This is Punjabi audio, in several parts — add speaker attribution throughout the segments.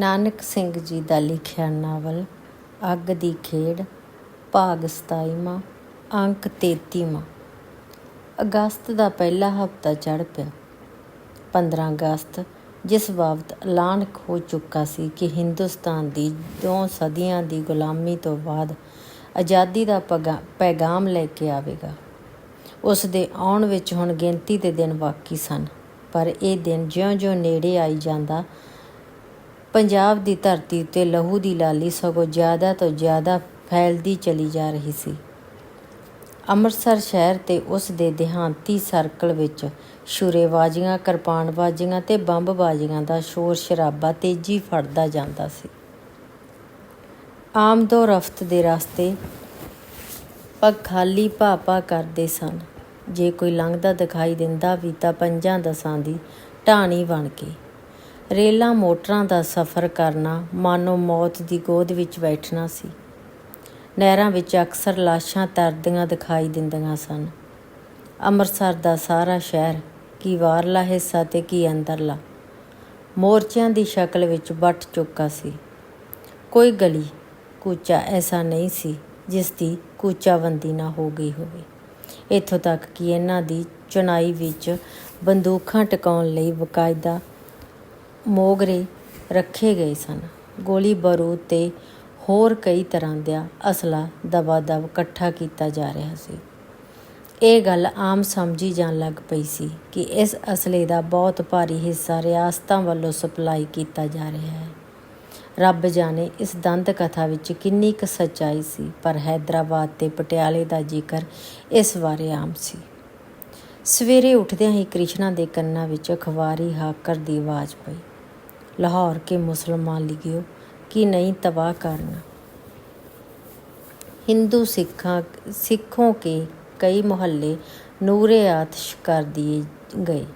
Speaker 1: ਨਾਨਕ ਸਿੰਘ ਜੀ ਦਾ ਲਿਖਿਆ ਨਾਵਲ, ਅੱਗ ਦੀ ਖੇਡ, ਭਾਗ 27ਵਾਂ ਅੰਕ 33ਵਾਂ ਅਗਸਤ ਦਾ ਪਹਿਲਾ ਹਫ਼ਤਾ ਚੜ੍ਹ ਪਿਆ। 15 ਅਗਸਤ, ਜਿਸ ਬਾਬਤ ਐਲਾਨ ਹੋ ਚੁੱਕਾ ਸੀ ਕਿ ਹਿੰਦੁਸਤਾਨ ਦੀ ਦੋ ਸਦੀਆਂ ਦੀ ਗੁਲਾਮੀ ਤੋਂ ਬਾਅਦ ਆਜ਼ਾਦੀ ਦਾ ਪਗਾ- ਪੈਗਾਮ ਲੈ ਕੇ ਆਵੇਗਾ। ਉਸ ਦੇ ਆਉਣ ਵਿੱਚ ਹੁਣ ਗਿਣਤੀ ਦੇ ਦਿਨ ਬਾਕੀ ਸਨ, ਪਰ ਇਹ ਦਿਨ ਜਿਉਂ-ਜਿਉਂ ਨੇੜੇ ਆਈ ਜਾਂਦਾ ਪੰਜਾਬ ਦੀ ਧਰਤੀ ਉੱਤੇ ਲਹੂ ਦੀ ਲਾਲੀ ਸਗੋਂ ਜ਼ਿਆਦਾ ਤੋਂ ਜ਼ਿਆਦਾ ਫੈਲਦੀ ਚਲੀ ਜਾ ਰਹੀ ਸੀ। ਅੰਮ੍ਰਿਤਸਰ ਸ਼ਹਿਰ ਤੇ ਉਸ ਦੇ ਦਿਹਾਂਤੀ ਸਰਕਲ ਵਿੱਚ ਸ਼ੂਰੇਬਾਜ਼ੀਆਂ, ਕਿਰਪਾਨਬਾਜ਼ੀਆਂ ਤੇ ਬੰਬਬਾਜ਼ੀਆਂ ਦਾ ਸ਼ੋਰ ਸ਼ਰਾਬਾ ਤੇਜ਼ੀ ਫੜਦਾ ਜਾਂਦਾ ਸੀ। ਆਮਦੋ ਰਫਤ ਦੇ ਰਸਤੇ ਪਗ ਖਾਲੀ ਭਾਪਾ ਕਰਦੇ ਸਨ। ਜੇ ਕੋਈ ਲੰਘਦਾ ਦਿਖਾਈ ਦਿੰਦਾ ਵੀ ਤਾਂ ਪੰਜਾਂ ਦਸਾਂ ਦੀ ਢਾਣੀ ਬਣ ਕੇ ਰੇਲਾਂ ਮੋਟਰਾਂ ਦਾ ਸਫ਼ਰ ਕਰਨਾ ਮਾਨੋ ਮੌਤ ਦੀ ਗੋਦ ਵਿੱਚ ਬੈਠਣਾ ਸੀ। ਨਹਿਰਾਂ ਵਿੱਚ ਅਕਸਰ ਲਾਸ਼ਾਂ ਤਰਦੀਆਂ ਦਿਖਾਈ ਦਿੰਦੀਆਂ ਸਨ। ਅੰਮ੍ਰਿਤਸਰ ਦਾ ਸਾਰਾ ਸ਼ਹਿਰ ਕੀ ਬਾਹਰਲਾ ਹਿੱਸਾ ਤੇ ਕੀ ਅੰਦਰਲਾ, ਮੋਰਚਿਆਂ ਦੀ ਸ਼ਕਲ ਵਿੱਚ ਵੱਟ ਚੁੱਕਾ ਸੀ। ਕੋਈ ਗਲੀ, ਕੂਚਾ ਐਸਾ ਨਹੀਂ ਸੀ ਜਿਸ ਦੀ ਕੂਚਾਬੰਦੀ ਨਾ ਹੋ ਗਈ ਹੋਵੇ। ਇੱਥੋਂ ਤੱਕ ਕਿ ਇਹਨਾਂ ਦੀ ਚੁਣਾਈ ਵਿੱਚ ਬੰਦੂਕਾਂ ਟਿਕਾਉਣ ਲਈ ਬਕਾਇਦਾ ਮੋਗਰੇ ਰੱਖੇ ਗਏ ਸਨ। ਗੋਲੀ ਬਾਰੂਦ ਤੇ ਹੋਰ ਕਈ ਤਰ੍ਹਾਂ ਦਾ ਅਸਲਾ ਦਬਾ-ਦਬ ਇਕੱਠਾ ਕੀਤਾ ਜਾ ਰਿਹਾ ਸੀ। ਇਹ ਗੱਲ ਆਮ ਸਮਝੀ ਜਾਣ ਲੱਗ ਪਈ ਸੀ ਕਿ ਇਸ ਅਸਲੇ ਦਾ ਬਹੁਤ ਭਾਰੀ ਹਿੱਸਾ ਰਿਆਸਤਾਂ ਵੱਲੋਂ ਸਪਲਾਈ ਕੀਤਾ ਜਾ ਰਿਹਾ ਹੈ। ਰੱਬ ਜਾਣੇ ਇਸ ਦੰਦ ਕਥਾ ਵਿੱਚ ਕਿੰਨੀ ਕੁ ਸੱਚਾਈ ਸੀ, ਪਰ ਹੈਦਰਾਬਾਦ ਤੇ ਪਟਿਆਲੇ ਦਾ ਜ਼ਿਕਰ ਇਸ ਬਾਰੇ ਆਮ ਸੀ। ਸਵੇਰੇ ਉੱਠਦਿਆਂ ਹੀ ਕ੍ਰਿਸ਼ਨਾ ਦੇ ਕੰਨਾਂ ਵਿੱਚ ਅਖਬਾਰੀ ਹਾਕਰ ਦੀ ਆਵਾਜ਼ ਪਈ। लाहौर के मुसलमान लिगियो कि नहीं तबाह करना हिंदू सिखा सिखों के कई मोहल्ले नूर आतश कर दिए गए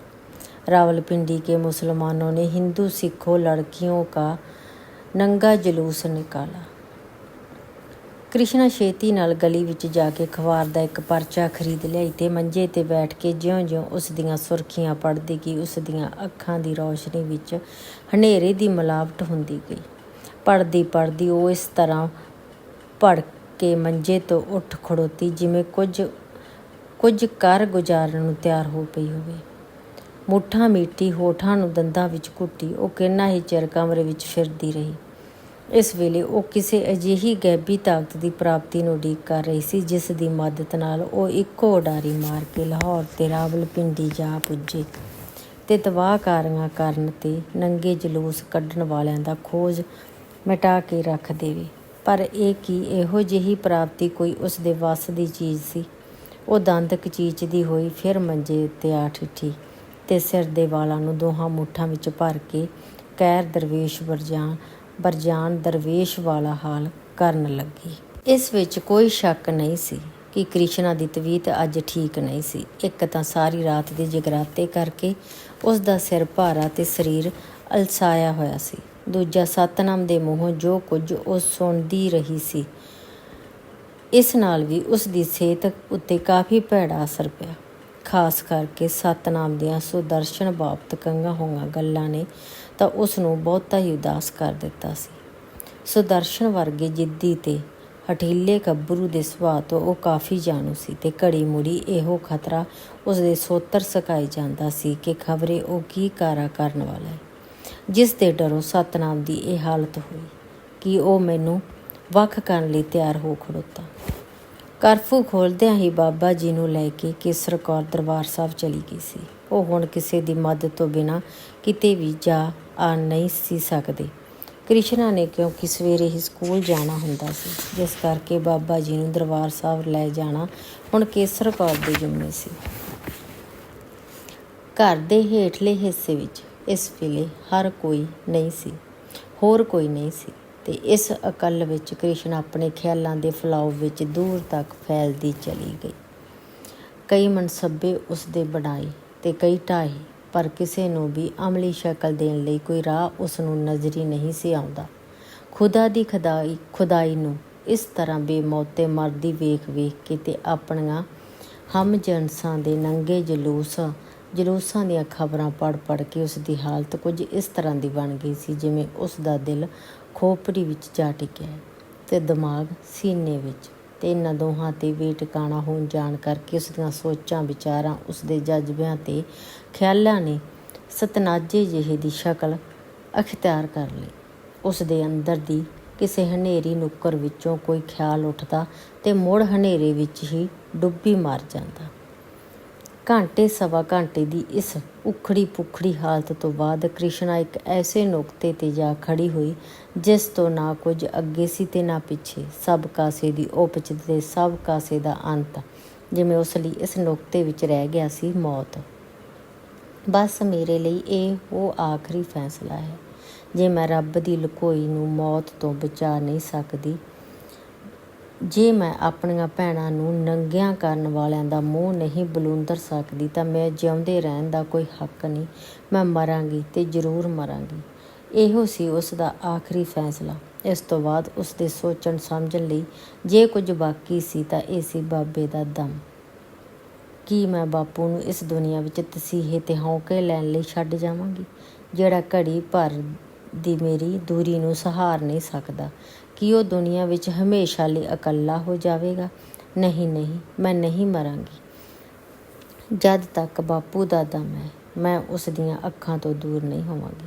Speaker 1: रावलपिंडी के मुसलमानों ने हिंदू सिखों लड़कियों का नंगा जुलूस निकाला ਕ੍ਰਿਸ਼ਨਾ ਛੇਤੀ ਨਾਲ ਗਲੀ ਵਿੱਚ ਜਾ ਕੇ ਅਖਬਾਰ ਦਾ ਇੱਕ ਪਰਚਾ ਖਰੀਦ ਲਿਆਈ ਤੇ ਮੰਜੇ ਤੇ ਬੈਠ ਕੇ ਜਿਉਂ-ਜਿਉਂ ਉਸ ਦੀਆਂ ਸੁਰਖੀਆਂ ਪੜ੍ਹਦੀ ਗਈ, ਉਸ ਦੀਆਂ ਅੱਖਾਂ ਦੀ ਰੌਸ਼ਨੀ ਵਿੱਚ ਹਨੇਰੇ ਦੀ ਮਿਲਾਵਟ ਹੁੰਦੀ ਗਈ। ਪੜਦੀ ਪੜ੍ਹਦੀ ਉਹ ਇਸ ਤਰ੍ਹਾਂ ਭੜ ਕੇ ਮੰਜੇ ਤੋਂ ਉੱਠ ਖੜੋਤੀ ਜਿਵੇਂ ਕੁਝ ਕੁਝ ਕਰ ਗੁਜ਼ਾਰਨ ਨੂੰ ਤਿਆਰ ਹੋ ਪਈ ਹੋਵੇ। ਮੁੱਠਾਂ ਮੀਟੀ ਹੋਠਾਂ ਨੂੰ ਦੰਦਾਂ ਵਿੱਚ ਘੁੱਟੀ, ਉਹ ਕਿੰਨਾ ਹੀ ਚਿਰ ਕਮਰੇ ਵਿੱਚ ਫਿਰਦੀ ਰਹੀ। ਇਸ ਵੇਲੇ ਉਹ ਕਿਸੇ ਅਜਿਹੀ ਗੈਬੀ ਤਾਕਤ ਦੀ ਪ੍ਰਾਪਤੀ ਨੂੰ ਉਡੀਕ ਕਰ ਰਹੀ ਸੀ, ਜਿਸ ਦੀ ਮਦਦ ਨਾਲ ਉਹ ਇੱਕੋ ਉਡਾਰੀ ਮਾਰ ਕੇ ਲਾਹੌਰ ਤੇ ਰਾਵਲਪਿੰਡੀ ਜਾ ਪੁੱਜੇ ਤੇ ਤਬਾਹਕਾਰੀਆਂ ਕਰਨ ਤੇ ਨੰਗੇ ਜਲੂਸ ਕੱਢਣ ਵਾਲਿਆਂ ਦਾ ਖੋਜ ਮਿਟਾ ਕੇ ਰੱਖ ਦੇਵੇ। ਪਰ ਇਹ ਕੀ ਇਹੋ ਜਿਹੀ ਪ੍ਰਾਪਤੀ ਕੋਈ ਉਸ ਦੇ ਵੱਸ ਦੀ ਚੀਜ਼ ਸੀ? ਉਹ ਦੰਦ ਕਚੀਚਦੀ ਹੋਈ ਫਿਰ ਮੰਜੇ ਉੱਤੇ ਆ ਠਿੱਠੀ ਤੇ ਸਿਰ ਦੇ ਵਾਲਾਂ ਨੂੰ ਦੋਹਾਂ ਮੁੱਠਾਂ ਵਿੱਚ ਭਰ ਕੇ, ਕੈਰ ਦਰਵੇਸ਼ ਵਰਜਾਨ ਬਰਜਾਨ ਦਰਵੇਸ਼ ਵਾਲਾ ਹਾਲ ਕਰਨ ਲੱਗੀ। ਇਸ ਵਿੱਚ ਕੋਈ ਸ਼ੱਕ ਨਹੀਂ ਸੀ ਕਿ ਕ੍ਰਿਸ਼ਨਾ ਦੀ ਤਬੀਅਤ ਅੱਜ ਠੀਕ ਨਹੀਂ ਸੀ। ਇੱਕ ਤਾਂ ਸਾਰੀ ਰਾਤ ਦੇ ਜਗਰਾਤੇ ਕਰਕੇ ਉਸ ਦਾ ਸਿਰ ਭਾਰਾ ਤੇ ਸਰੀਰ ਅਲਸਾਇਆ ਹੋਇਆ ਸੀ। ਦੂਜਾ ਸਤਨਾਮ ਦੇ ਮੂੰਹੋਂ ਜੋ ਕੁਝ ਉਹ ਸੁਣਦੀ ਰਹੀ ਸੀ, ਇਸ ਨਾਲ ਵੀ ਉਸ ਦੀ ਸਿਹਤ ਉੱਤੇ ਕਾਫੀ ਭੈੜਾ ਅਸਰ ਪਿਆ। ਖਾਸ ਕਰਕੇ ਸਤਨਾਮ ਦੀਆਂ ਸੁਦਰਸ਼ਨ ਬਾਪਤ ਕੰਗਾ ਹੋਈਆਂ ਗੱਲਾਂ ਨੇ ਤਾਂ ਉਸ ਨੂੰ ਬਹੁਤਾ ਹੀ ਉਦਾਸ ਕਰ ਦਿੱਤਾ ਸੀ। ਸੁਦਰਸ਼ਨ ਵਰਗੇ ਜਿੱਦੀ ਤੇ ਹਠੀਲੇ ਗੱਭਰੂ ਦੇ ਸੁਭਾਅ ਤੋਂ ਉਹ ਕਾਫੀ ਜਾਣੂ ਸੀ ਤੇ ਘੜੀ ਮੁੜੀ ਇਹੋ ਖਤਰਾ ਉਸ ਦੇ ਸੋਤਰ ਸਕਾਈ ਜਾਂਦਾ ਸੀ ਕਿ ਖਬਰੇ ਉਹ ਕੀ ਕਾਰਾ ਕਰਨ ਵਾਲਾ ਹੈ। ਜਿਸ ਦੇ ਡਰੋਂ ਸਤਨਾਮ ਦੀ ਇਹ ਹਾਲਤ ਹੋਈ ਕਿ ਉਹ ਮੈਨੂੰ ਵੱਖ ਕਰਨ ਲਈ ਤਿਆਰ ਹੋ ਖੜੋਤਾ। ਕਰਫੂ ਖੋਲਦਿਆਂ ਹੀ ਬਾਬਾ ਜੀ ਨੂੰ ਲੈ ਕੇ ਕੇਸਰ ਕੌਰ ਦਰਬਾਰ ਸਾਹਿਬ ਚਲੀ ਗਈ ਸੀ। ਉਹ ਹੁਣ ਕਿਸੇ ਦੀ ਮਦਦ ਤੋਂ ਬਿਨਾ ਕਿਤੇ ਵੀ ਜਾ ਆ ਨਹੀਂ ਸੀ ਸਕਦੇ। ਕ੍ਰਿਸ਼ਨਾ ਨੇ ਕਿਉਂਕਿ ਸਵੇਰੇ ਹੀ ਸਕੂਲ ਜਾਣਾ ਹੁੰਦਾ ਸੀ, ਜਿਸ ਕਰਕੇ ਬਾਬਾ ਜੀ ਨੂੰ ਦਰਬਾਰ ਸਾਹਿਬ ਲੈ ਜਾਣਾ ਹੁਣ ਕੇਸਰ ਕੌਰ ਦੇ ਜ਼ਿੰਮੇ ਸੀ। ਘਰ ਦੇ ਹੇਠਲੇ ਹਿੱਸੇ ਵਿੱਚ ਇਸ ਵੇਲੇ ਹਰ ਕੋਈ ਨਹੀਂ ਸੀ, ਹੋਰ ਕੋਈ ਨਹੀਂ ਸੀ। ਤੇ ਇਸ ਅਕਲ ਵਿੱਚ ਕ੍ਰਿਸ਼ਨ ਆਪਣੇ ਖਿਆਲਾਂ ਦੇ ਫਲਾਉ ਵਿੱਚ ਦੂਰ ਤੱਕ ਫੈਲਦੀ ਚਲੀ ਗਈ। ਕਈ ਮਨਸੱਬੇ ਉਸ ਦੇ ਬਣਾਏ ਤੇ ਕਈ ਢਾਹੇ ਪਰ ਕਿਸੇ ਨੂੰ ਵੀ ਅਮਲੀ ਸ਼ਕਲ ਦੇਣ ਲਈ ਕੋਈ ਰਾਹ ਉਸ ਨੂੰ ਨਜ਼ਰੀ ਨਹੀਂ ਸੀ ਆਉਂਦਾ। ਖੁਦਾ ਦੀ ਖੁਦਾਈ ਖੁਦਾਈ ਨੂੰ ਇਸ ਤਰ੍ਹਾਂ ਬੇਮੌਤੇ ਮਰਦੀ ਵੇਖ ਵੇਖ ਕੇ ਤੇ ਆਪਣੀਆਂ ਹਮ ਜਨਸਾਂ ਦੇ ਨੰਗੇ ਜਲੂਸ, ਜਲੂਸਾਂ ਦੀਆਂ ਖਬਰਾਂ ਪੜ ਪੜ ਕੇ ਉਸ ਦੀ ਹਾਲਤ ਕੁਝ ਇਸ ਤਰ੍ਹਾਂ ਦੀ ਬਣ ਗਈ ਸੀ ਜਿਵੇਂ ਉਸ ਦਾ ਦਿਲ ਖੋਪੜੀ ਵਿੱਚ ਜਾ ਟਿਕਿਆ ਹੈ ਤੇ ਦਿਮਾਗ ਸੀਨੇ ਵਿੱਚ ਤੇ ਇਹਨਾਂ ਦੋਹਾਂ ਤੇ ਵੀ ਟਿਕਾਣਾ ਹੋਣ ਜਾਣ ਕਰਕੇ ਉਸ ਦੀਆਂ ਸੋਚਾਂ, ਵਿਚਾਰਾਂ ਉਸ ਦੇ ਜਜ਼ਬਿਆਂ ਤੇ ਖਿਆਲਾਂ ਨੇ ਸਤਨਾਜੇ ਜਿਹੇ ਦੀ ਸ਼ਕਲ ਅਖਤਿਆਰ ਕਰ ਲਈ। ਉਸ ਦੇ ਅੰਦਰ ਦੀ ਕਿਸੇ ਹਨੇਰੀ ਨੁੱਕਰ ਵਿੱਚੋਂ ਕੋਈ ਖਿਆਲ ਉੱਠਦਾ ਤੇ ਮੁੜ ਹਨੇਰੇ ਵਿੱਚ ਹੀ ਡੁੱਬੀ ਮਰ ਜਾਂਦਾ। ਘੰਟੇ ਸਵਾ ਘੰਟੇ ਦੀ ਇਸ ਉਖੜੀ ਪੁਖੜੀ ਹਾਲਤ ਤੋਂ ਬਾਅਦ ਕ੍ਰਿਸ਼ਨਾ ਇੱਕ ਐਸੇ ਨੁਕਤੇ ਤੇ ਜਾ ਖੜੀ ਹੋਈ, ਜਿਸ ਤੋਂ ਨਾ ਕੁਝ ਅੱਗੇ ਸੀ ਤੇ ਨਾ ਪਿੱਛੇ। ਸਭ ਕਾਸੇ ਦੀ ਉਪਜ ਤੇ ਸਭ ਕਾਸੇ ਦਾ ਅੰਤ, ਜਿਵੇਂ ਉਸ ਲਈ ਇਸ ਨੁਕਤੇ ਵਿੱਚ ਰਹਿ ਗਿਆ ਸੀ, ਮੌਤ। ਬਸ ਮੇਰੇ ਲਈ ਇਹ ਉਹ ਆਖਰੀ ਫੈਸਲਾ ਹੈ, ਜੇ ਮੈਂ ਰੱਬ ਦੀ ਲਕੋਈ ਨੂੰ ਮੌਤ ਤੋਂ ਬਚਾ ਨਹੀਂ ਸਕਦੀ ਜੇ ਮੈਂ ਆਪਣੀਆਂ ਭੈਣਾਂ ਨੂੰ ਨੰਗਿਆਂ ਕਰਨ ਵਾਲਿਆਂ ਦਾ ਮੂੰਹ ਨਹੀਂ ਬਲੂੰਦਰ ਸਕਦੀ, ਤਾਂ ਮੈਂ ਜਿਉਂਦੇ ਰਹਿਣ ਦਾ ਕੋਈ ਹੱਕ ਨਹੀਂ। ਮੈਂ ਮਰਾਂਗੀ ਤੇ ਜ਼ਰੂਰ ਮਰਾਂਗੀ। ਇਹੋ ਸੀ ਉਸ ਦਾ ਆਖਰੀ ਫੈਸਲਾ। ਇਸ ਤੋਂ ਬਾਅਦ ਉਸ ਦੇ ਸੋਚਣ ਸਮਝਣ ਲਈ ਜੇ ਕੁਝ ਬਾਕੀ ਸੀ, ਤਾਂ ਇਹ ਸੀ ਬਾਬੇ ਦਾ ਦਮ। ਕੀ ਮੈਂ ਬਾਪੂ ਨੂੰ ਇਸ ਦੁਨੀਆ ਵਿੱਚ ਤਸੀਹੇ ਤੇ ਹੌਕੇ ਲੈਣ ਲਈ ਛੱਡ ਜਾਵਾਂਗੀ, ਜਿਹੜਾ ਘੜੀ ਭਰ ਦੀ ਮੇਰੀ ਦੂਰੀ ਨੂੰ ਸਹਾਰ ਨਹੀਂ ਸਕਦਾ? ਕਿ ਉਹ ਦੁਨੀਆ ਵਿੱਚ ਹਮੇਸ਼ਾ ਲਈ ਇਕੱਲਾ ਹੋ ਜਾਵੇਗਾ। ਨਹੀਂ ਨਹੀਂ, ਮੈਂ ਨਹੀਂ ਮਰਾਂਗੀ। ਜਦ ਤੱਕ ਬਾਪੂ ਦਾ ਦਮ ਹੈ ਮੈਂ ਉਸ ਦੀਆਂ ਅੱਖਾਂ ਤੋਂ ਦੂਰ ਨਹੀਂ ਹੋਵਾਂਗੀ।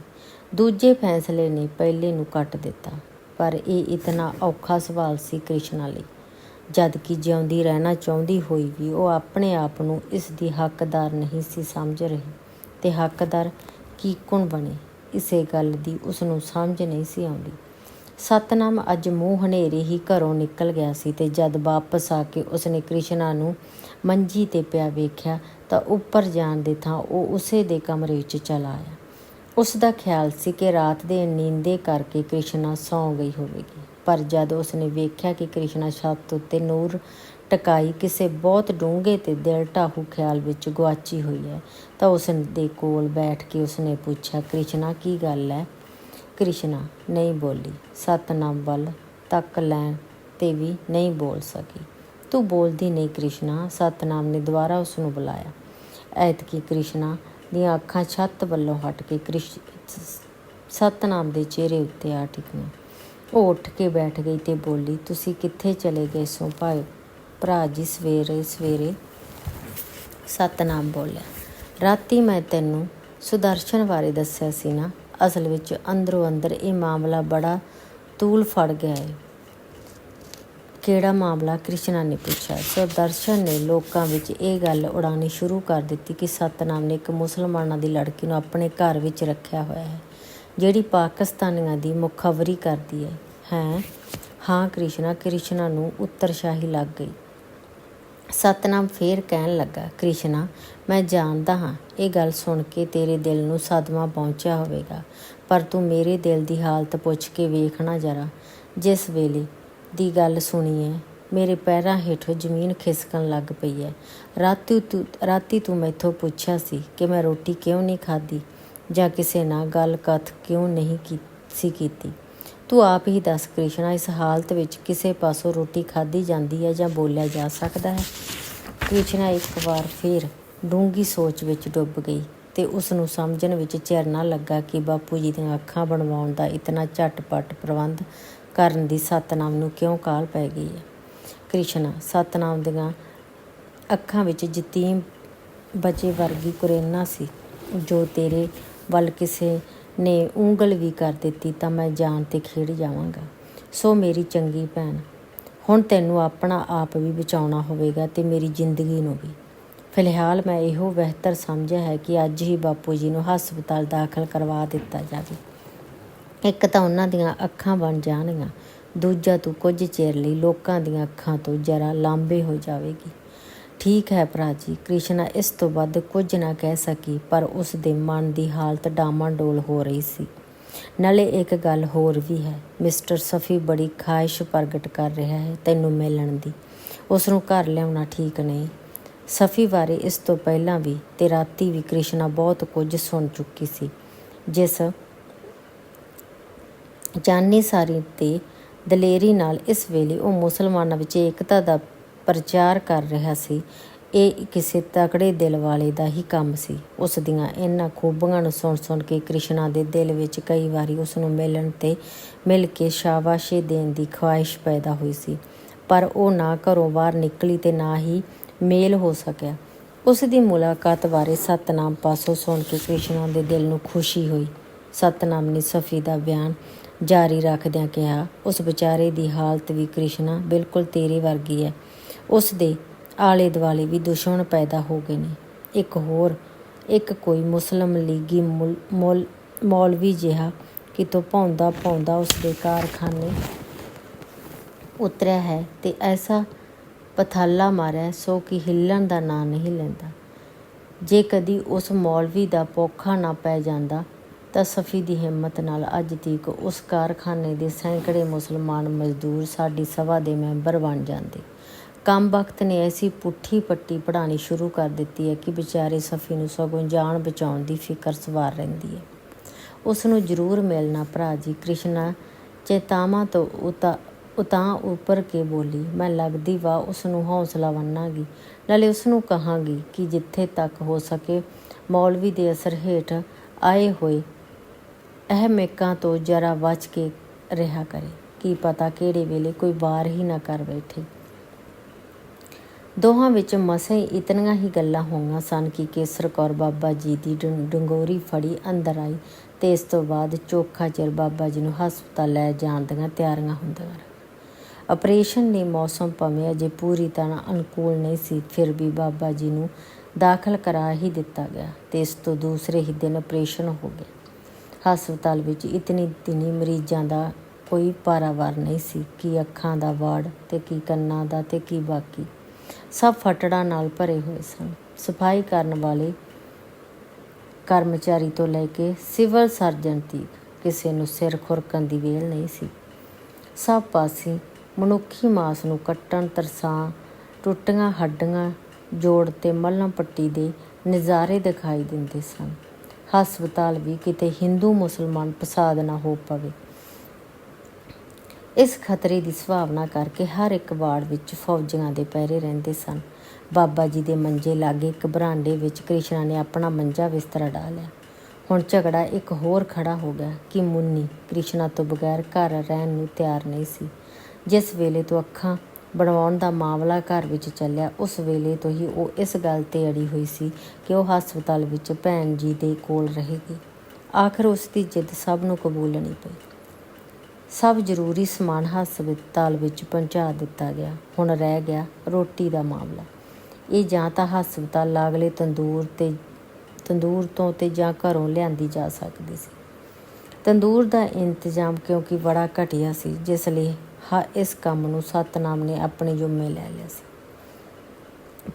Speaker 1: ਦੂਜੇ ਫੈਸਲੇ ਨੇ ਪਹਿਲੇ ਨੂੰ ਕੱਟ ਦਿੱਤਾ, ਪਰ ਇਹ ਇਤਨਾ ਔਖਾ ਸਵਾਲ ਸੀ ਕ੍ਰਿਸ਼ਨਾ ਲਈ। ਜਦ ਕਿ ਜਿਉਂਦੀ ਰਹਿਣਾ ਚਾਹੁੰਦੀ ਹੋਈ ਵੀ ਉਹ ਆਪਣੇ ਆਪ ਨੂੰ ਇਸ ਦੀ ਹੱਕਦਾਰ ਨਹੀਂ ਸੀ ਸਮਝ ਰਹੀ। ਤੇ ਹੱਕਦਾਰ ਕੀ ਕੁਣ ਬਣੇ? ਇਸੇ ਗੱਲ ਦੀ ਉਸ ਨੂੰ ਸਮਝ ਨਹੀਂ ਸੀ ਆਉਂਦੀ। ਸਤਨਾਮ ਅੱਜ ਮੂੰਹ ਹਨੇਰੇ ਹੀ ਘਰੋਂ ਨਿਕਲ ਗਿਆ ਸੀ ਤੇ ਜਦ ਵਾਪਸ ਆ ਕੇ ਉਸਨੇ ਕ੍ਰਿਸ਼ਨਾ ਨੂੰ ਮੰਜੀ ਤੇ ਪਿਆ ਵੇਖਿਆ ਤਾਂ ਉੱਪਰ ਜਾਣ ਦੇ ਥਾਂ ਉਹ ਉਸੇ ਦੇ ਕਮਰੇ ਵਿੱਚ ਚਲਾ ਆਇਆ। ਉਸ ਦਾ ਖਿਆਲ ਸੀ ਕਿ ਰਾਤ ਦੇ ਨੀਂਦੇ ਕਰਕੇ ਕ੍ਰਿਸ਼ਨਾ ਸੌਂ ਗਈ ਹੋਵੇਗੀ, ਪਰ ਜਦ ਉਸਨੇ ਵੇਖਿਆ ਕਿ ਕ੍ਰਿਸ਼ਨਾ ਛੱਤ ਉੱਤੇ ਨੂਰ ਟਕਾਈ ਕਿਸੇ ਬਹੁਤ ਡੂੰਘੇ ਤੇ ਦਿਲ ਢਾਹੂ ਖਿਆਲ ਵਿੱਚ ਗੁਆਚੀ ਹੋਈ ਹੈ ਤਾਂ ਉਸ ਦੇ ਕੋਲ ਬੈਠ ਕੇ ਉਸਨੇ ਪੁੱਛਿਆ, ਕ੍ਰਿਸ਼ਨਾ, ਕੀ ਗੱਲ ਹੈ? ਕ੍ਰਿਸ਼ਨਾ ਨਹੀਂ ਬੋਲੀ। ਸਤਨਾਮ ਵੱਲ ਤੱਕ ਲੈਣ ਤੇ ਵੀ ਨਹੀਂ ਬੋਲ ਸਕੀ। ਤੂੰ ਬੋਲਦੀ ਨਹੀਂ ਕ੍ਰਿਸ਼ਨਾ, ਸਤਨਾਮ ਨੇ ਦੁਬਾਰਾ ਉਸ ਨੂੰ ਬੁਲਾਇਆ। ਐਤਕੀ ਕ੍ਰਿਸ਼ਨਾ ਦੀਆਂ ਅੱਖਾਂ ਛੱਤ ਵੱਲੋਂ ਹਟ ਕੇ ਕ੍ਰਿਸ਼ ਸਤਨਾਮ ਦੇ ਚਿਹਰੇ ਉੱਤੇ ਆ ਟਿਕੀਆਂ ਉਹ ਉੱਠ ਕੇ ਬੈਠ ਗਈ ਤੇ ਬੋਲੀ, ਤੁਸੀਂ ਕਿੱਥੇ ਚਲੇ ਗਏ ਸੋ ਭਾਈ? ਭਰਾ ਜੀ, ਸਵੇਰੇ ਸਵੇਰੇ, ਸਤਨਾਮ ਬੋਲਿਆ। ਰਾਤੀ ਮੈਂ ਤੈਨੂੰ ਸੁਦਰਸ਼ਨ ਬਾਰੇ ਦੱਸਿਆ ਸੀ ਨਾ ਅਸਲ ਵਿੱਚ ਅੰਦਰੋਂ ਅੰਦਰ ਇਹ ਮਾਮਲਾ ਬੜਾ ਤੂਲ ਫੜ ਗਿਆ ਹੈ। ਕਿਹੜਾ ਮਾਮਲਾ? ਕ੍ਰਿਸ਼ਨਾ ਨੇ ਪੁੱਛਿਆ। ਸੁਦਰਸ਼ਨ ਨੇ ਲੋਕਾਂ ਵਿੱਚ ਇਹ ਗੱਲ ਉਡਾਣੀ ਸ਼ੁਰੂ ਕਰ ਦਿੱਤੀ ਕਿ ਸਤਨਾਮ ਨੇ ਇੱਕ ਮੁਸਲਮਾਨਾਂ ਦੀ ਲੜਕੀ ਨੂੰ ਆਪਣੇ ਘਰ ਵਿੱਚ ਰੱਖਿਆ ਹੋਇਆ ਹੈ, ਜਿਹੜੀ ਪਾਕਿਸਤਾਨੀਆਂ ਦੀ ਮੁਖਬਰੀ ਕਰਦੀ ਹੈ। ਹੈ? ਹਾਂ ਕ੍ਰਿਸ਼ਨਾ ਕ੍ਰਿਸ਼ਨਾ ਨੂੰ ਉੱਤਰਸ਼ਾਹੀ ਲੱਗ ਗਈ। ਸਤਨਾਮ ਫੇਰ ਕਹਿਣ ਲੱਗਾ, ਕ੍ਰਿਸ਼ਨਾ, ਮੈਂ ਜਾਣਦਾ ਹਾਂ, ਇਹ ਗੱਲ ਸੁਣ ਕੇ ਤੇਰੇ ਦਿਲ ਨੂੰ ਸਦਮਾ ਪਹੁੰਚਿਆ ਹੋਵੇਗਾ, ਪਰ ਤੂੰ ਮੇਰੇ ਦਿਲ ਦੀ ਹਾਲਤ ਪੁੱਛ ਕੇ ਵੇਖਣਾ ਜਰਾ। ਜਿਸ ਵੇਲੇ ਦੀ ਗੱਲ ਸੁਣੀ ਹੈ ਮੇਰੇ ਪੈਰਾਂ ਹੇਠੋਂ ਜ਼ਮੀਨ ਖਿਸਕਣ ਲੱਗ ਪਈ ਹੈ। ਰਾਤੀ ਤੂੰ ਰਾਤੀ ਤੂੰ ਮੈਥੋਂ ਪੁੱਛਿਆ ਸੀ ਕਿ ਮੈਂ ਰੋਟੀ ਕਿਉਂ ਨਹੀਂ ਖਾਧੀ ਜਾਂ ਕਿਸੇ ਨਾਲ ਗੱਲ ਕਥ ਕਿਉਂ ਨਹੀਂ ਕੀ, ਸੀ ਕੀਤੀ। ਤੂੰ ਆਪ ਹੀ ਦੱਸ ਕ੍ਰਿਸ਼ਨਾ, ਇਸ ਹਾਲਤ ਵਿੱਚ ਕਿਸੇ ਪਾਸੋਂ ਰੋਟੀ ਖਾਧੀ ਜਾਂਦੀ ਹੈ ਜਾਂ ਬੋਲਿਆ ਜਾ ਸਕਦਾ ਹੈ? ਕ੍ਰਿਸ਼ਨਾ ਇੱਕ ਵਾਰ ਫੇਰ ਡੂੰਗੀ ਸੋਚ ਵਿੱਚ ਡੁੱਬ ਗਈ ਤੇ ਉਸ ਨੂੰ ਸਮਝਣ ਵਿੱਚ ਚਿਰ ਨਾ ਲੱਗਾ ਕਿ ਬਾਪੂ ਜੀ ਦੀਆਂ ਅੱਖਾਂ ਬਣਵਾਉਣ ਦਾ ਇਤਨਾ ਝਟਪਟ ਪ੍ਰਬੰਧ ਕਰਨ ਦੀ ਸਤਨਾਮ ਨੂੰ ਕਿਉਂ ਕਾਲ ਪੈ ਗਈ ਹੈ? ਕ੍ਰਿਸ਼ਨਾ, ਸਤਨਾਮ ਦੀਆਂ ਅੱਖਾਂ ਵਿੱਚ ਜਤੀਮ ਬਚੇ ਵਰਗੀ ਕੁਰੇਨਾ ਸੀ, ਜੋ ਤੇਰੇ ਵੱਲ ਕਿਸੇ ਨੇ ਉਂਗਲ ਵੀ ਕਰ ਦਿੱਤੀ ਤਾਂ ਮੈਂ ਜਾਨ ਤੇ ਖੇਡ ਜਾਵਾਂਗਾ। ਸੋ ਮੇਰੀ ਚੰਗੀ ਭੈਣ, ਹੁਣ ਤੈਨੂੰ ਆਪਣਾ ਆਪ ਵੀ ਬਚਾਉਣਾ ਹੋਵੇਗਾ ਤੇ ਮੇਰੀ ਜ਼ਿੰਦਗੀ ਨੂੰ ਵੀ। ਫਿਲਹਾਲ ਮੈਂ ਇਹੋ ਬਿਹਤਰ ਸਮਝਿਆ ਹੈ ਕਿ ਅੱਜ ਹੀ ਬਾਪੂ ਜੀ ਨੂੰ ਹਸਪਤਾਲ ਦਾਖਲ ਕਰਵਾ ਦਿੱਤਾ ਜਾਵੇ। ਇੱਕ ਤਾਂ ਉਹਨਾਂ ਦੀਆਂ ਅੱਖਾਂ ਬਣ ਜਾਣਗੀਆਂ, ਦੂਜਾ ਤੂੰ ਕੁਝ ਚਿਰ ਲਈ ਲੋਕਾਂ ਦੀਆਂ ਅੱਖਾਂ ਤੋਂ ਜਰਾ ਲਾਂਬੇ ਹੋ ਜਾਵੇਗੀ। ਠੀਕ ਹੈ ਭਰਾ ਜੀ। ਕ੍ਰਿਸ਼ਨਾ ਇਸ ਤੋਂ ਵੱਧ ਕੁਝ ਨਾ ਕਹਿ ਸਕੀ, ਪਰ ਉਸ ਦੇ ਮਨ ਦੀ ਹਾਲਤ ਡਾਮਾਡੋਲ ਹੋ ਰਹੀ ਸੀ। ਨਾਲੇ ਇੱਕ ਗੱਲ ਹੋਰ ਵੀ ਹੈ, ਮਿਸਟਰ ਸਫੀ ਬੜੀ ਖਾਹਿਸ਼ ਪ੍ਰਗਟ ਕਰ ਰਿਹਾ ਹੈ ਤੈਨੂੰ ਮਿਲਣ ਦੀ। ਉਸ ਨੂੰ ਘਰ ਲਿਆਉਣਾ ਠੀਕ ਨਹੀਂ। ਸਫੀ ਬਾਰੇ ਇਸ ਤੋਂ ਪਹਿਲਾਂ ਵੀ ਤੇ ਰਾਤੀ ਵੀ ਕ੍ਰਿਸ਼ਨਾ ਬਹੁਤ ਕੁਝ ਸੁਣ ਚੁੱਕੀ ਸੀ। ਜਿਸ ਜਾਨੀ ਸਾਰੀ ਤੇ ਦਲੇਰੀ ਨਾਲ ਇਸ ਵੇਲੇ ਉਹ ਮੁਸਲਮਾਨਾਂ ਵਿੱਚ ਏਕਤਾ ਦਾ ਪ੍ਰਚਾਰ ਕਰ ਰਿਹਾ ਸੀ। ਇਹ ਕਿਸੇ ਤਕੜੇ ਦਿਲ ਵਾਲੇ ਦਾ ਹੀ ਕੰਮ ਸੀ। ਉਸ ਦੀਆਂ ਇਹਨਾਂ ਖੂਬੀਆਂ ਨੂੰ ਸੁਣ ਸੁਣ ਕੇ ਕ੍ਰਿਸ਼ਨਾ ਦੇ ਦਿਲ ਵਿੱਚ ਕਈ ਵਾਰੀ ਉਸ ਨੂੰ ਮਿਲਣ ਤੇ ਮਿਲ ਕੇ ਸ਼ਾਬਾਸ਼ੇ ਦੇਣ ਦੀ ਖੁਆਇਸ਼ ਪੈਦਾ ਹੋਈ ਸੀ। ਪਰ ਉਹ ਨਾ ਘਰੋਂ ਬਾਹਰ ਨਿਕਲੀ ਤੇ ਨਾ ਹੀ ਮੇਲ ਹੋ ਸਕਿਆ। ਉਸ ਦੀ ਮੁਲਾਕਾਤ ਬਾਰੇ ਸਤਨਾਮ ਪਾਸੋਂ ਸੁਣ ਕੇ ਕ੍ਰਿਸ਼ਨਾ ਦੇ ਦਿਲ ਨੂੰ ਖੁਸ਼ੀ ਹੋਈ। ਸਤਨਾਮ ਨੇ ਸਫੀ ਦਾ ਬਿਆਨ ਜਾਰੀ ਰੱਖਦਿਆਂ ਕਿਹਾ, ਉਸ ਵਿਚਾਰੇ ਦੀ ਹਾਲਤ ਵੀ ਕ੍ਰਿਸ਼ਨਾ ਬਿਲਕੁਲ ਤੇਰੇ ਵਰਗੀ ਹੈ। ਉਸ ਦੇ ਆਲੇ ਦੁਆਲੇ ਵੀ ਦੁਸ਼ਮਣ ਪੈਦਾ ਹੋ ਗਏ ਨੇ। ਇੱਕ ਹੋਰ, ਇੱਕ ਕੋਈ ਮੁਸਲਮ ਲੀਗੀ ਮੁਲ- ਮੌਲ- ਮੌਲਵੀ ਜਿਹਾ ਕਿਤੋਂ ਭੌਂਦਾ ਭੌਂਦਾ ਉਸ ਦੇ ਕਾਰਖਾਨੇ ਉਤਰਿਆ ਹੈ ਤੇ ਐਸਾ ਪਥਾਲਾ ਮਾਰਿਆ ਸੋ ਕਿ ਹਿੱਲਣ ਦਾ ਨਾਂ ਨਹੀਂ ਲੈਂਦਾ। ਜੇ ਕਦੀ ਉਸ ਮੌਲਵੀ ਦਾ ਪੋਖਾ ਨਾ ਪੈ ਜਾਂਦਾ, ਤਾਂ ਸਫੀ ਦੀ ਹਿੰਮਤ ਨਾਲ ਅੱਜ ਤੀਕ ਉਸ ਕਾਰਖਾਨੇ ਦੇ ਸੈਂਕੜੇ ਮੁਸਲਮਾਨ ਮਜ਼ਦੂਰ ਸਾਡੀ ਸਭਾ ਦੇ ਮੈਂਬਰ ਬਣ ਜਾਂਦੇ। ਕੰਮ ਵਕਤ ਨੇ ਐਸੀ ਪੁੱਠੀ ਪੱਟੀ ਪੜਾਣੀ ਸ਼ੁਰੂ ਕਰ ਦਿੱਤੀ ਹੈ ਕਿ ਵਿਚਾਰੇ ਸਫੀ ਨੂੰ ਸਗੋਂ ਜਾਨ ਬਚਾਉਣ ਦੀ ਫਿਕਰ ਸਵਾਰ ਰਹਿੰਦੀ ਹੈ। ਉਸ ਨੂੰ ਜ਼ਰੂਰ ਮਿਲਣਾ, ਭਰਾ ਜੀ, ਕ੍ਰਿਸ਼ਨਾ, ਚੇਤਾਵਾਂ ਤੋਂ ਉਤਾ, ਉਤਾਂ ਉੱਪਰ ਕੇ ਬੋਲੀ, ਮੈਂ ਲੱਗਦੀ ਵਾ ਉਸ ਨੂੰ ਹੌਸਲਾ ਵੰਨਾਂਗੀ ਨਾਲੇ ਉਸ ਨੂੰ ਕਹਾਂਗੀ ਕਿ ਜਿੱਥੇ ਤੱਕ ਹੋ ਸਕੇ ਮੌਲਵੀ ਦੇ ਅਸਰ ਹੇਠ ਆਏ ਹੋਏ ਅਹਿਮੇਕਾਂ ਤੋਂ ਜਰਾ ਬਚ ਕੇ ਰਿਹਾ ਕਰੇ। ਕੀ ਪਤਾ ਕਿਹੜੇ ਵੇਲੇ ਕੋਈ ਬਾਰ ਹੀ ਨਾ ਕਰ ਬੈਠੇ। ਦੋਹਾਂ ਵਿੱਚ ਮਸਾਂ ਇਤਨੀਆਂ ਹੀ ਗੱਲਾਂ ਹੋਈਆਂ ਸਨ ਕਿ ਕੇਸਰ ਕੌਰ ਬਾਬਾ ਜੀ ਦੀ ਡੰ- ਡੰਗੋਰੀ ਫੜੀ ਅੰਦਰ ਆਈ ਤੇ ਇਸ ਤੋਂ ਬਾਅਦ ਚੋਖਾ ਚਿਰ ਬਾਬਾ ਜੀ ਨੂੰ ਹਸਪਤਾਲ ਲੈ ਜਾਣ ਦੀਆਂ ਤਿਆਰੀਆਂ ਹੁੰਦੀਆਂ ਰਹੀਆਂ। ਆਪਰੇਸ਼ਨ ਲਈ ਮੌਸਮ ਭਾਵੇਂ ਅਜੇ ਪੂਰੀ ਤਰ੍ਹਾਂ ਅਨੁਕੂਲ ਨਹੀਂ ਸੀ, ਫਿਰ ਵੀ ਬਾਬਾ ਜੀ ਨੂੰ ਦਾਖਲ ਕਰਾ ਹੀ ਦਿੱਤਾ ਗਿਆ ਤੇ ਇਸ ਤੋਂ ਦੂਸਰੇ ਹੀ ਦਿਨ ਆਪਰੇਸ਼ਨ ਹੋ ਗਿਆ। ਹਸਪਤਾਲ ਵਿੱਚ ਇਤਨੀ ਦਿਨੀ ਮਰੀਜ਼ਾਂ ਦਾ ਕੋਈ ਪਾਰਾਵਾਰ ਨਹੀਂ ਸੀ, ਕੀ ਅੱਖਾਂ ਦਾ ਵਾਰਡ ਤੇ ਕੀ ਕੰਨਾਂ ਦਾ ਤੇ ਕੀ ਬਾਕੀ। ਸਭ ਫਟੜਾਂ ਨਾਲ ਭਰੇ ਹੋਏ ਸਨ। ਸਫ਼ਾਈ ਕਰਨ ਵਾਲੇ ਕਰਮਚਾਰੀ ਤੋਂ ਲੈ ਕੇ ਸਿਵਲ ਸਰਜਨ ਤੱਕ ਕਿਸੇ ਨੂੰ ਸਿਰ ਖੁਰਕਣ ਦੀ ਵੇਲ ਨਹੀਂ ਸੀ। ਸਭ ਪਾਸੇ ਮਨੁੱਖੀ ਮਾਸ ਨੂੰ ਕੱਟਣ ਤਰਸਾਂ ਟੁੱਟੀਆਂ, ਹੱਡੀਆਂ ਜੋੜ ਤੇ ਮੱਲ੍ਹਾਂ ਪੱਟੀ ਦੇ ਨਜ਼ਾਰੇ ਦਿਖਾਈ ਦਿੰਦੇ ਸਨ। ਹਸਪਤਾਲ ਵੀ ਕਿਤੇ ਹਿੰਦੂ ਮੁਸਲਮਾਨ ਪਸਾਦ ਨਾ ਹੋ ਪਵੇ। ਇਸ ਖਤਰੇ ਦੀ ਸੁਭਾਵਨਾ ਕਰਕੇ ਹਰ ਇੱਕ ਵਾਰਡ ਵਿੱਚ ਫੌਜੀਆਂ ਦੇ ਪਹਿਰੇ ਰਹਿੰਦੇ ਸਨ। ਬਾਬਾ ਜੀ ਦੇ ਮੰਜੇ ਲਾਗੇ ਇੱਕ ਬਰਾਂਡੇ ਵਿੱਚ ਕ੍ਰਿਸ਼ਨਾ ਨੇ ਆਪਣਾ ਮੰਜਾ ਬਿਸਤਰਾ ਢਾ ਲਿਆ। ਹੁਣ ਝਗੜਾ ਇੱਕ ਹੋਰ ਖੜਾ ਹੋ ਗਿਆ ਕਿ ਮੁੰਨੀ ਕ੍ਰਿਸ਼ਨਾ ਤੋਂ ਬਗੈਰ ਘਰ ਰਹਿਣ ਨੂੰ ਤਿਆਰ ਨਹੀਂ ਸੀ। ਜਿਸ ਵੇਲੇ ਤੋਂ ਅੱਖਾਂ ਬਣਵਾਉਣ ਦਾ ਮਾਮਲਾ ਘਰ ਵਿੱਚ ਚੱਲਿਆ, ਉਸ ਵੇਲੇ ਤੋਂ ਹੀ ਉਹ ਇਸ ਗੱਲ ਤੇ ਅੜੀ ਹੋਈ ਸੀ ਕਿ ਉਹ ਹਸਪਤਾਲ ਵਿੱਚ ਭੈਣ ਜੀ ਦੇ ਕੋਲ ਰਹੇਗੀ। ਆਖਰ ਉਸ ਦੀ ਜਿੱਦ ਸਭ ਨੂੰ ਕਬੂਲਣੀ ਪਈ। ਸਭ ਜ਼ਰੂਰੀ ਸਮਾਨ ਹਸਪਤਾਲ ਵਿੱਚ ਪਹੁੰਚਾ ਦਿੱਤਾ ਗਿਆ। ਹੁਣ ਰਹਿ ਗਿਆ ਰੋਟੀ ਦਾ ਮਾਮਲਾ। ਇਹ ਜਾਂ ਤਾਂ ਹਸਪਤਾਲ ਲਾਗਲੇ ਤੰਦੂਰ ਤੇ, ਤੰਦੂਰ ਤੋਂ ਤੇ ਜਾਂ ਘਰੋਂ ਲਿਆਂਦੀ ਜਾ ਸਕਦੀ ਸੀ। ਤੰਦੂਰ ਦਾ ਇੰਤਜ਼ਾਮ ਕਿਉਂਕਿ ਬੜਾ ਘਟੀਆ ਸੀ, ਜਿਸ ਲਈ ਹ, ਇਸ ਕੰਮ ਨੂੰ ਸਤਨਾਮ ਨੇ ਆਪਣੇ ਜ਼ਿੰਮੇ ਲੈ ਲਿਆ ਸੀ।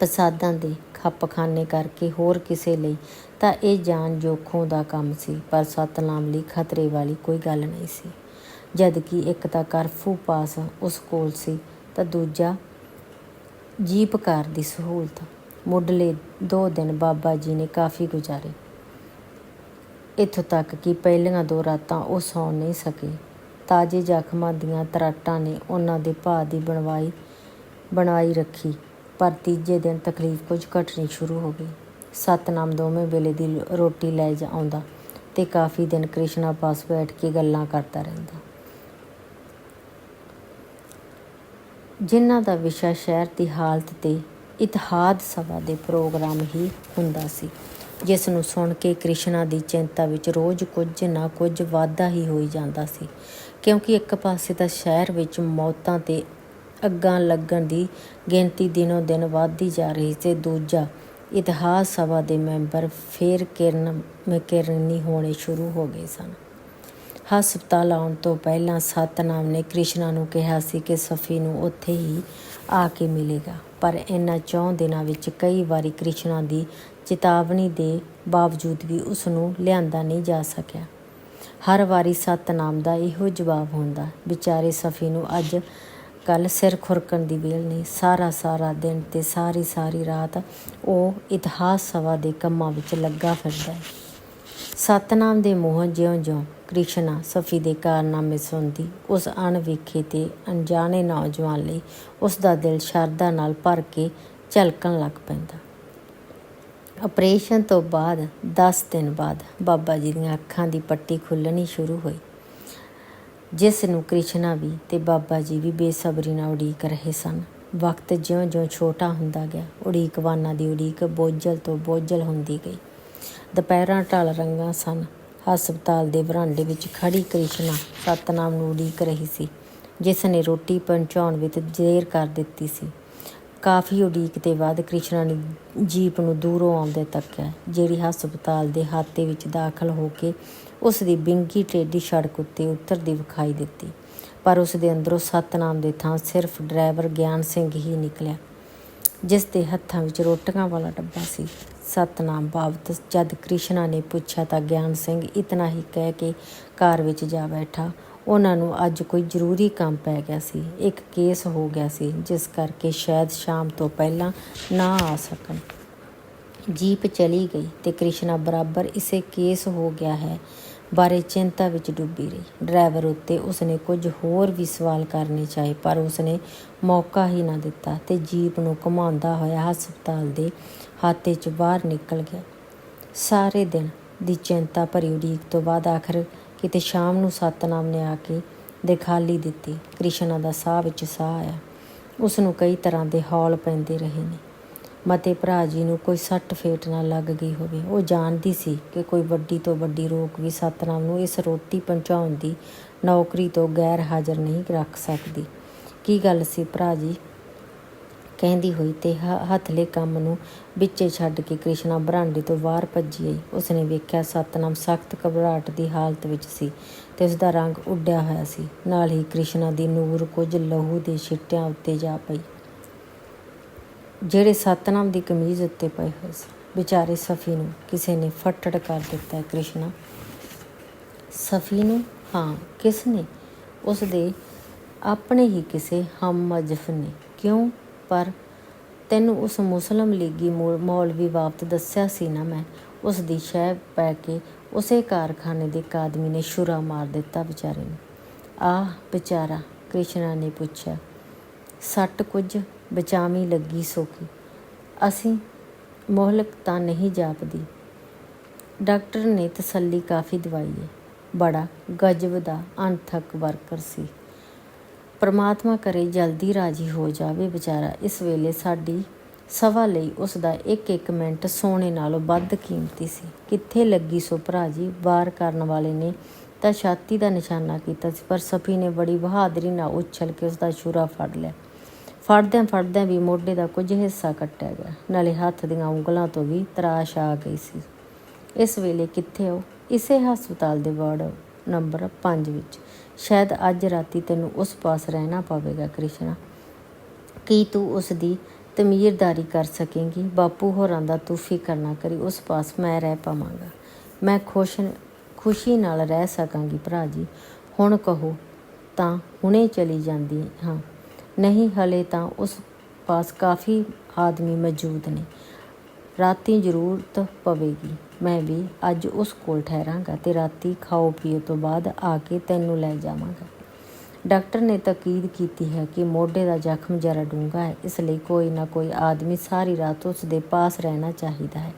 Speaker 1: ਪ੍ਰਸਾਦਾਂ ਦੇ ਖੱਪਖਾਨੇ ਕਰਕੇ ਹੋਰ ਕਿਸੇ ਲਈ ਤਾਂ ਇਹ ਜਾਨ ਜੋਖੋਂ ਦਾ ਕੰਮ ਸੀ, ਪਰ ਸਤਨਾਮ ਲਈ ਖਤਰੇ ਵਾਲੀ ਕੋਈ ਗੱਲ ਨਹੀਂ ਸੀ। ਜਦ ਕਿ ਇੱਕ ਤਾਂ ਕਰਫੂ ਪਾਸ ਉਸ ਕੋਲ ਸੀ ਤਾਂ ਦੂਜਾ ਜੀਪ ਕਾਰ ਦੀ ਸਹੂਲਤ। ਮੁੱਢਲੇ ਦੋ ਦਿਨ ਬਾਬਾ ਜੀ ਨੇ ਕਾਫੀ ਗੁਜ਼ਾਰੇ। ਇੱਥੋਂ ਤੱਕ ਕਿ ਪਹਿਲੀਆਂ ਦੋ ਰਾਤਾਂ ਉਹ ਸੌਂ ਨਹੀਂ ਸਕੇ। ਤਾਜ਼ੇ ਜ਼ਖਮਾਂ ਦੀਆਂ ਤਰਾਟਾਂ ਨੇ ਉਹਨਾਂ ਦੇ ਭਾਅ ਦੀ ਬਣਵਾਈ, ਬਣਾਈ ਰੱਖੀ, ਪਰ ਤੀਜੇ ਦਿਨ ਤਕਲੀਫ ਕੁਝ ਘਟਣੀ ਸ਼ੁਰੂ ਹੋ ਗਈ। ਸਤਨਾਮ ਦੋਵੇਂ ਵੇਲੇ ਦੀ ਰੋਟੀ ਲੈ ਜਾ ਆਉਂਦਾ ਤੇ ਕਾਫੀ ਦਿਨ ਕ੍ਰਿਸ਼ਨਾ ਪਾਸ ਬੈਠ ਕੇ ਗੱਲਾਂ ਕਰਦਾ ਰਹਿੰਦਾ। ਜਿਨ੍ਹਾਂ ਦਾ ਵਿਸ਼ਾ ਸ਼ਹਿਰ ਦੀ ਹਾਲਤ ਤੇ ਇਤਿਹਾਦ ਸਭਾ ਦੇ ਪ੍ਰੋਗਰਾਮ ਹੀ ਹੁੰਦਾ ਸੀ। ਜਿਸ ਨੂੰ ਸੁਣ ਕੇ ਕ੍ਰਿਸ਼ਨਾ ਦੀ ਚਿੰਤਾ ਵਿੱਚ ਰੋਜ਼ ਕੁਝ ਨਾ ਕੁਝ ਵਾਧਾ ਹੀ ਹੋਈ ਜਾਂਦਾ ਸੀ, ਕਿਉਂਕਿ ਇੱਕ ਪਾਸੇ ਤਾਂ ਸ਼ਹਿਰ ਵਿੱਚ ਮੌਤਾਂ ਤੇ ਅੱਗਾਂ ਲੱਗਣ ਦੀ ਗਿਣਤੀ ਦਿਨੋ ਦਿਨ ਵੱਧਦੀ ਜਾ ਰਹੀ ਸੀ, ਦੂਜਾ ਇਤਿਹਾਸ ਸਭਾ ਦੇ ਮੈਂਬਰ ਫੇਰ ਕਿਰਨ ਮਕਿਰਨੀ ਹੋਣੇ ਸ਼ੁਰੂ ਹੋ ਗਏ ਸਨ। ਹਸਪਤਾਲ ਆਉਣ ਤੋਂ ਪਹਿਲਾਂ ਸਤਨਾਮ ਨੇ ਕ੍ਰਿਸ਼ਨਾ ਨੂੰ ਕਿਹਾ ਸੀ ਕਿ ਸਫੀ ਨੂੰ ਉੱਥੇ ਹੀ ਆ ਕੇ ਮਿਲੇਗਾ। ਪਰ ਇਹਨਾਂ ਚੌਂ ਦਿਨਾਂ ਵਿੱਚ ਕਈ ਵਾਰੀ ਕ੍ਰਿਸ਼ਨਾ ਦੀ ਚੇਤਾਵਨੀ ਦੇ ਬਾਵਜੂਦ ਵੀ ਉਸ ਨੂੰ ਲਿਆਂਦਾ ਨਹੀਂ ਜਾ ਸਕਿਆ। ਹਰ ਵਾਰੀ ਸਤਨਾਮ ਦਾ ਇਹੋ ਜਵਾਬ ਹੁੰਦਾ, ਵਿਚਾਰੇ ਸਫੀ ਨੂੰ ਅੱਜ ਕੱਲ ਸਿਰ ਖੁਰਕਣ ਦੀ ਵੇਲ ਨਹੀਂ। ਸਾਰਾ ਸਾਰਾ ਦਿਨ ਤੇ ਸਾਰੀ ਸਾਰੀ ਰਾਤ ਉਹ ਇਤਿਹਾਸ ਸਭਾ ਦੇ ਕੰਮਾਂ ਵਿੱਚ ਲੱਗਾ ਫਿਰਦਾ ਹੈ। ਸਤਨਾਮ ਦੇ ਮੋਹਨ ਜਿਉਂ-ਜਿਉਂ ਕ੍ਰਿਸ਼ਨਾ ਸਫੀ ਦੇ ਕਾਰਨਾਮੇ ਸੁਣਦੀ, ਉਸ ਅਣਵੇਖੇ ਤੇ ਅਣਜਾਣੇ ਨੌਜਵਾਨ ਲਈ ਉਸ ਦਾ ਦਿਲ ਸ਼ਰਧਾ ਨਾਲ ਭਰ ਕੇ ਝਲਕਣ ਲੱਗ ਪੈਂਦਾ। ਆਪਰੇਸ਼ਨ ਤੋਂ ਬਾਅਦ 10 ਦਿਨ ਬਾਅਦ ਬਾਬਾ ਜੀ ਦੀਆਂ ਅੱਖਾਂ ਦੀ ਪੱਟੀ ਖੁੱਲਣੀ ਸ਼ੁਰੂ ਹੋਈ, ਜਿਸ ਨੂੰ ਕ੍ਰਿਸ਼ਨਾ ਵੀ ਤੇ ਬਾਬਾ ਜੀ ਵੀ ਬੇਸਬਰੀ ਨਾਲ ਉਡੀਕ ਰਹੇ ਸਨ। ਵਕਤ ਜਿਉਂ-ਜਿਉਂ ਛੋਟਾ ਹੁੰਦਾ ਗਿਆ ਉਡੀਕਵਾਨਾਂ ਦੀ ਉਡੀਕ ਬੋਝਲ ਤੋਂ ਬੋਝਲ ਹੁੰਦੀ ਗਈ। ਦੁਪਹਿਰਾਂ ਢਲ ਰੰਗਾਂ ਸਨ। ਹਸਪਤਾਲ ਦੇ ਵਰਾਂਡੇ ਵਿੱਚ ਖੜੀ ਕ੍ਰਿਸ਼ਨਾ ਸਤਨਾਮ ਨੂੰ ਉਡੀਕ ਰਹੀ ਸੀ, ਜਿਸ ਨੇ ਰੋਟੀ ਪਹੁੰਚਾਉਣ ਵਿੱਚ ਦੇਰ ਕਰ ਦਿੱਤੀ ਸੀ। ਕਾਫੀ ਉਡੀਕ ਦੇ ਬਾਅਦ ਕ੍ਰਿਸ਼ਨਾ ਨੇ ਜੀਪ ਨੂੰ ਦੂਰੋਂ ਆਉਂਦੇ ਤੱਕਿਆ, ਜਿਹੜੀ ਹਸਪਤਾਲ ਦੇ ਹਾਤੇ ਵਿੱਚ ਦਾਖਲ ਹੋ ਕੇ ਉਸ ਦੀ ਬਿੰਗੀ ਟੇਢੀ ਸੜਕ ਉੱਤੇ ਉਤਰਦੀ ਵਿਖਾਈ ਦਿੱਤੀ, ਪਰ ਉਸ ਦੇ ਅੰਦਰੋਂ ਸਤਨਾਮ ਦੇ ਥਾਂ ਸਿਰਫ ਡਰਾਈਵਰ ਗਿਆਨ ਸਿੰਘ ਹੀ ਨਿਕਲਿਆ, ਜਿਸ ਦੇ ਹੱਥਾਂ ਵਿੱਚ ਰੋਟੀਆਂ ਵਾਲਾ ਡੱਬਾ ਸੀ। ਸਤਨਾਮ ਬਾਬਤ ਜਦ ਕ੍ਰਿਸ਼ਨਾ ਨੇ ਪੁੱਛਿਆ ਤਾਂ ਗਿਆਨ ਸਿੰਘ ਇਤਨਾ ਹੀ ਕਹਿ ਕੇ ਕਾਰ ਵਿੱਚ ਜਾ ਬੈਠਾ। ਉਹਨਾਂ ਨੂੰ ਅੱਜ ਕੋਈ ਜ਼ਰੂਰੀ ਕੰਮ ਪੈ ਗਿਆ ਸੀ। ਇੱਕ ਕੇਸ ਹੋ ਗਿਆ ਸੀ, ਜਿਸ ਕਰਕੇ ਸ਼ਾਇਦ ਸ਼ਾਮ ਤੋਂ ਪਹਿਲਾਂ ਨਾ ਆ ਸਕਣ। ਜੀਪ ਚਲੀ ਗਈ ਤੇ ਕ੍ਰਿਸ਼ਨਾ ਬਰਾਬਰ ਇਸੇ ਕੇਸ ਹੋ ਗਿਆ ਹੈ ਬਾਰੇ ਚਿੰਤਾ ਵਿੱਚ ਡੁੱਬੀ ਰਹੀ। ਡਰਾਈਵਰ ਉੱਤੇ ਉਸਨੇ ਕੁਝ ਹੋਰ ਵੀ ਸਵਾਲ ਕਰਨੇ ਚਾਹੇ, ਪਰ ਉਸਨੇ ਮੌਕਾ ਹੀ ਨਾ ਦਿੱਤਾ ਤੇ ਜੀਪ ਨੂੰ ਘੁਮਾਉਂਦਾ ਹੋਇਆ ਹਸਪਤਾਲ ਦੇ ਹਾਤੇ 'ਚ ਬਾਹਰ ਨਿਕਲ ਗਿਆ। ਸਾਰੇ ਦਿਨ ਦੀ ਚਿੰਤਾ ਭਰੀ ਉਡੀਕ ਤੋਂ ਬਾਅਦ ਆਖਰ ਕਿਤੇ ਸ਼ਾਮ ਨੂੰ ਸਤਨਾਮ ਨੇ ਆ ਕੇ ਦਿਖਾਲੀ ਦਿੱਤੀ। ਕ੍ਰਿਸ਼ਨਾ ਦਾ ਸਾਹ ਵਿੱਚ ਸਾਹ ਆਇਆ। ਉਸ ਨੂੰ ਕਈ ਤਰ੍ਹਾਂ ਦੇ ਹੌਲ ਪੈਂਦੇ ਰਹੇ ਨੇ। ਮਤੇ ਭਰਾ ਜੀ ਨੂੰ ਕੋਈ ਸੱਟ ਫੇਟ ਨਾ ਲੱਗ ਗਈ ਹੋਵੇ। ਉਹ ਜਾਣਦੀ ਸੀ ਕਿ ਕੋਈ ਵੱਡੀ ਤੋਂ ਵੱਡੀ ਰੋਕ ਵੀ ਸਤਨਾਮ ਨੂੰ ਇਸ ਰੋਟੀ ਪਹੁੰਚਾਉਣ ਦੀ ਨੌਕਰੀ ਤੋਂ ਗੈਰ ਹਾਜ਼ਰ ਨਹੀਂ ਰੱਖ ਸਕਦੀ। ਕੀ ਗੱਲ ਸੀ ਭਰਾ ਜੀ? ਕਹਿੰਦੀ ਹੋਈ ਤੇ ਹੱਥਲੇ ਕੰਮ ਨੂੰ ਵਿੱਚੇ ਛੱਡ ਕੇ ਕ੍ਰਿਸ਼ਨਾ ਬਰਾਂਡੇ ਤੋਂ ਬਾਹਰ ਭੱਜੀ ਆਈ। ਉਸਨੇ ਵੇਖਿਆ ਸਤਨਾਮ ਸਖਤ ਘਬਰਾਹਟ ਦੀ ਹਾਲਤ ਵਿੱਚ ਸੀ ਤੇ ਉਸ ਦਾ ਰੰਗ ਉੱਡਿਆ ਹੋਇਆ ਸੀ। ਨਾਲ ਹੀ ਕ੍ਰਿਸ਼ਨਾ ਦੀ ਨੂਰ ਕੁਝ ਲਹੂ ਦੇ ਛਿੱਟਿਆਂ ਉੱਤੇ ਜਾ ਪਈ। ਜਿਹੜੇ ਸਤਨਾਮ ਦੀ ਕਮੀਜ਼ ਉੱਤੇ ਪਏ ਹੋਏ ਸੀ। ਵਿਚਾਰੇ ਸਫੀ ਨੂੰ ਕਿਸੇ ਨੇ ਫੱਟੜ ਕਰ ਦਿੱਤਾ ਕ੍ਰਿਸ਼ਨਾ। ਸਫੀ ਨੂੰ? ਹਾਂ, ਕਿਸ ਨੇ? ਉਸ ਦੇ ਆਪਣੇ ਹੀ ਕਿਸੇ ਹਮ ਮਜਫ ਨੇ। ਕਿਉਂ? ਪਰ ਤੈਨੂੰ ਉਸ ਮੁਸਲਮ ਲੀਗੀ ਮੌ- ਮੌਲਵੀ ਬਾਬਤ ਦੱਸਿਆ ਸੀ ਨਾ ਮੈਂ। ਉਸ ਦੀ ਸ਼ਹਿ ਪੈ ਕੇ ਉਸੇ ਕਾਰਖਾਨੇ ਦੇ ਇੱਕ ਆਦਮੀ ਨੇ ਛੁਰਾ ਮਾਰ ਦਿੱਤਾ ਵਿਚਾਰੇ ਨੂੰ। ਆਹ ਵਿਚਾਰਾ ਕ੍ਰਿਸ਼ਨਾ ਨੇ ਪੁੱਛਿਆ, ਸੱਟ ਕੁਝ ਬਚਾਵੀਂ ਲੱਗੀ ਸੋਕੀ ਅਸੀਂ ਮੋਹਲਕ ਤਾਂ ਨਹੀਂ ਜਾਪਦੀ। ਡਾਕਟਰ ਨੇ ਤਸੱਲੀ ਕਾਫੀ ਦਵਾਈ ਹੈ ਬੜਾ ਗਜਬ ਦਾ ਅਣਥਕ ਵਰਕਰ ਸੀ। ਪਰਮਾਤਮਾ ਕਰੇ ਜਲਦੀ ਰਾਜੀ ਹੋ ਜਾਵੇ ਵਿਚਾਰਾ, ਇਸ ਵੇਲੇ ਸਾਡੀ ਸਭਾ ਲਈ ਉਸ ਦਾ ਇੱਕ ਇੱਕ ਮਿੰਟ ਸੋਨੇ ਨਾਲੋਂ ਵੱਧ ਕੀਮਤੀ ਸੀ। ਕਿੱਥੇ ਲੱਗੀ ਸੋ ਭਰਾ ਜੀ ਵਾਰ ਕਰਨ ਵਾਲੇ ਨੇ ਤਾਂ ਛਾਤੀ ਦਾ ਨਿਸ਼ਾਨਾ ਕੀਤਾ ਸੀ, ਪਰ ਸਫੀ ਨੇ ਬੜੀ ਬਹਾਦਰੀ ਨਾਲ ਉਛਲ ਕੇ ਉਸ ਦਾ ਛੁਰਾ ਫੜ ਲਿਆ। ਫੜਦਿਆਂ ਫੜਦਿਆਂ ਵੀ ਮੋਢੇ ਦਾ ਕੁਝ ਹਿੱਸਾ ਕੱਟਿਆ ਗਿਆ, ਨਾਲੇ ਹੱਥ ਦੀਆਂ ਉਂਗਲਾਂ ਤੋਂ ਵੀ ਤਰਾਸ਼ ਆ ਗਈ ਸੀ। ਇਸ ਵੇਲੇ ਕਿੱਥੇ ਹੋ? ਇਸੇ ਹਸਪਤਾਲ ਦੇ ਵਾਰਡ ਨੰਬਰ 5 ਵਿੱਚ। ਸ਼ਾਇਦ ਅੱਜ ਰਾਤੀ ਤੈਨੂੰ ਉਸ ਪਾਸ ਰਹਿਣਾ ਪਵੇਗਾ, ਕ੍ਰਿਸ਼ਨਾ। ਕੀ ਤੂੰ ਉਸ ਦੀ ਤਮੀਰਦਾਰੀ ਕਰ ਸਕੇਂਗੀ? ਬਾਪੂ ਹੋਰਾਂ ਦਾ ਤੂੰ ਫਿਕਰ ਨਾ ਕਰੀ, ਉਸ ਪਾਸ ਮੈਂ ਰਹਿ ਪਾਵਾਂਗਾ। ਮੈਂ ਖੁਸ਼ ਖੁਸ਼ੀ ਨਾਲ ਰਹਿ ਸਕਾਂਗੀ ਭਰਾ ਜੀ। ਹੁਣ ਕਹੋ, ਤਾਂ ਹੁਣੇ ਚਲੀ ਜਾਂਦੀ ਹਾਂ। ਨਹੀਂ, ਹਲੇ ਤਾਂ ਉਸ ਪਾਸ ਕਾਫੀ ਆਦਮੀ ਮੌਜੂਦ ਨੇ। ਰਾਤੀ ਜ਼ਰੂਰਤ ਪਵੇਗੀ। ਮੈਂ ਵੀ ਅੱਜ ਉਸ ਕੋਲ ਠਹਿਰਾਂਗਾ ਤੇ ਰਾਤੀ ਖਾਓ ਪੀਓ ਤੋਂ ਬਾਅਦ ਆ ਕੇ ਤੈਨੂੰ ਲੈ ਜਾਵਾਂਗਾ। ਡਾਕਟਰ ਨੇ ਤਾਕੀਦ ਕੀਤੀ ਹੈ ਕਿ ਮੋਢੇ ਦਾ ਜ਼ਖਮ ਜਰਾ ਡੂੰਘਾ ਹੈ, ਇਸ ਲਈ ਕੋਈ ਨਾ ਕੋਈ ਆਦਮੀ ਸਾਰੀ ਰਾਤ ਉਸ ਦੇ ਪਾਸ ਰਹਿਣਾ ਚਾਹੀਦਾ ਹੈ,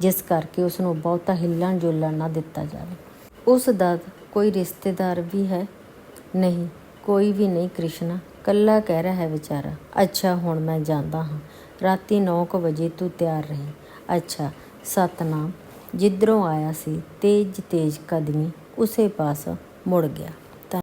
Speaker 1: ਜਿਸ ਕਰਕੇ ਉਸ ਨੂੰ ਬਹੁਤਾ ਹਿੱਲਣ ਜੁਲਣ ਨਾ ਦਿੱਤਾ ਜਾਵੇ। ਉਸ ਦਾ ਕੋਈ ਰਿਸ਼ਤੇਦਾਰ ਵੀ ਹੈ? ਨਹੀਂ, ਕੋਈ ਵੀ ਨਹੀਂ ਕ੍ਰਿਸ਼ਨਾ। ਕੱਲਾ ਕਹਿ ਰਿਹਾ ਹੈ ਵਿਚਾਰਾ, ਅੱਛਾ, ਹੁਣ ਮੈਂ ਜਾਂਦਾ ਹਾਂ। ਰਾਤੀ 9:00 ਵਜੇ ਤੂੰ ਤਿਆਰ ਰਹੀ। ਅੱਛਾ, ਸਤਨਾਮ, ਜਿੱਧਰੋਂ ਆਇਆ ਸੀ ਤੇਜ ਤੇਜ ਕਦਮੀ ਉਸੇ ਪਾਸ ਮੁੜ ਗਿਆ।